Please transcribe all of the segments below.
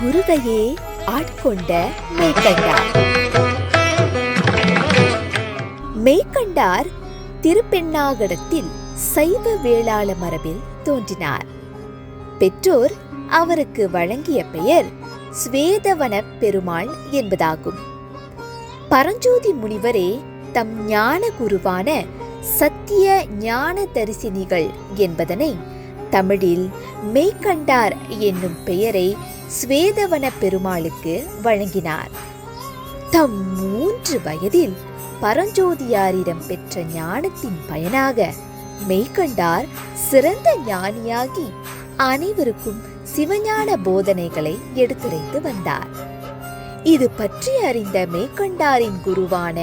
குருவையே ஆட்கொண்ட மெய்கண்டார் மெய்கண்டார் திருப்பெண்ணாகடத்தில் சைவ வேளாள மரபில் தோன்றினார். பெற்றோர் அவருக்கு வழங்கிய பெயர் ஸ்வேதவன பெருமாள் என்பதாகும். பரஞ்சோதி முனிவரே தம் ஞான குருவான சத்திய ஞான தரிசினிகள் என்பதனை தமிழில் மெய்கண்டார் என்னும் பெயரை ஸ்வேதவன பெருமாளுக்கு வழங்கினார். தம் மூன்று வயதில் பரஞ்சோதியாரிடம் பெற்ற ஞானத்தின் பயனாக மெய்கண்டார் சிறந்த ஞானியாகி அனைவருக்கும் சிவஞான போதனைகளை எடுத்துரைத்து வந்தார். இது பற்றி அறிந்த மெய்கண்டாரின் குருவான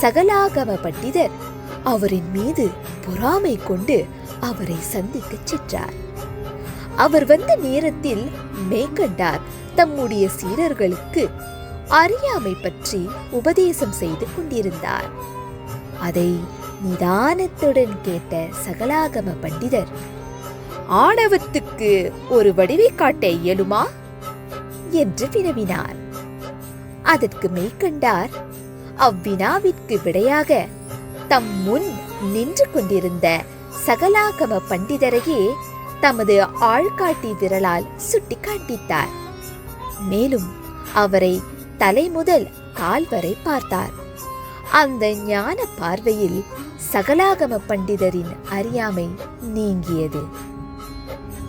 சகலாகம பண்டிதர் அவரின் மீது பொறாமை கொண்டு அவரை சந்திக்கச் சென்றார். அவர் வந்த நேரத்தில் மேற்கண்டார் தம்முடைய சீரர்களுக்கு அறியாமை பற்றி உபதேசம் செய்து கொண்டிருந்தார். அதை நிதானத்துடன் கேட்ட சகலாகம பண்டிதர் ஆணவத்துக்கு ஒரு வடிவை காட்ட இயலுமா? என்று வினவினார். அதற்கு மெய்கண்டார் அவ்வினாவிற்கு விடையாக தம் முன் நின்று கொண்டிருந்த சகலாகம பண்டிதரையே தமது ஆள்காட்டி விரலால் சுட்டி காண்பித்தார் மேலும் அவரை தலை முதல் கால் வரை பார்த்தார். அந்த ஞான பார்வையில் சகலாகம பண்டிதரின் அறியாமை நீங்கியது.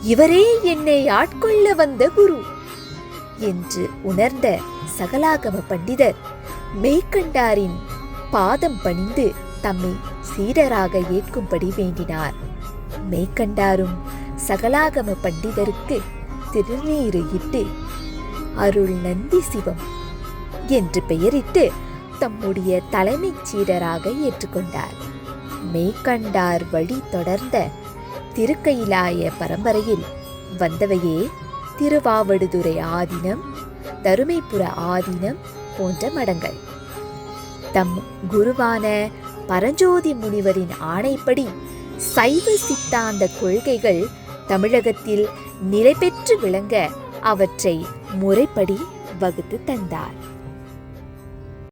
இவரே என்னை ஆட்கொள்ள வந்த குரு என்று உணர்ந்த சகலாகம பண்டிதர் மெய்கண்டாரின் பாதம் பணிந்து தம்மை சீடராக ஏற்கும்படி வேண்டினார். மெய்கண்டாரும் சகலாகம பண்டிதருக்கு திருநீறு இட்டு அருள் நந்தி சிவம் என்று பெயரிட்டு தம்முடைய தலைமைச் சீடராக ஏற்றுக்கொண்டார். மெய்கண்டார் வழி தொடர்ந்த திருக்கயிலாய பரம்பரையில் வந்தவையே திருவாவடுதுறை ஆதீனம் தருமைப்புற ஆதீனம் போன்ற மடங்கள். தம் குருவான பரஞ்சோதி முனிவரின் ஆணைப்படி சைவ சித்தாந்த கொள்கைகள் தமிழகத்தில் நிலை பெற்று விளங்க அவற்றை முறைப்படி வகுத்து தந்தார்.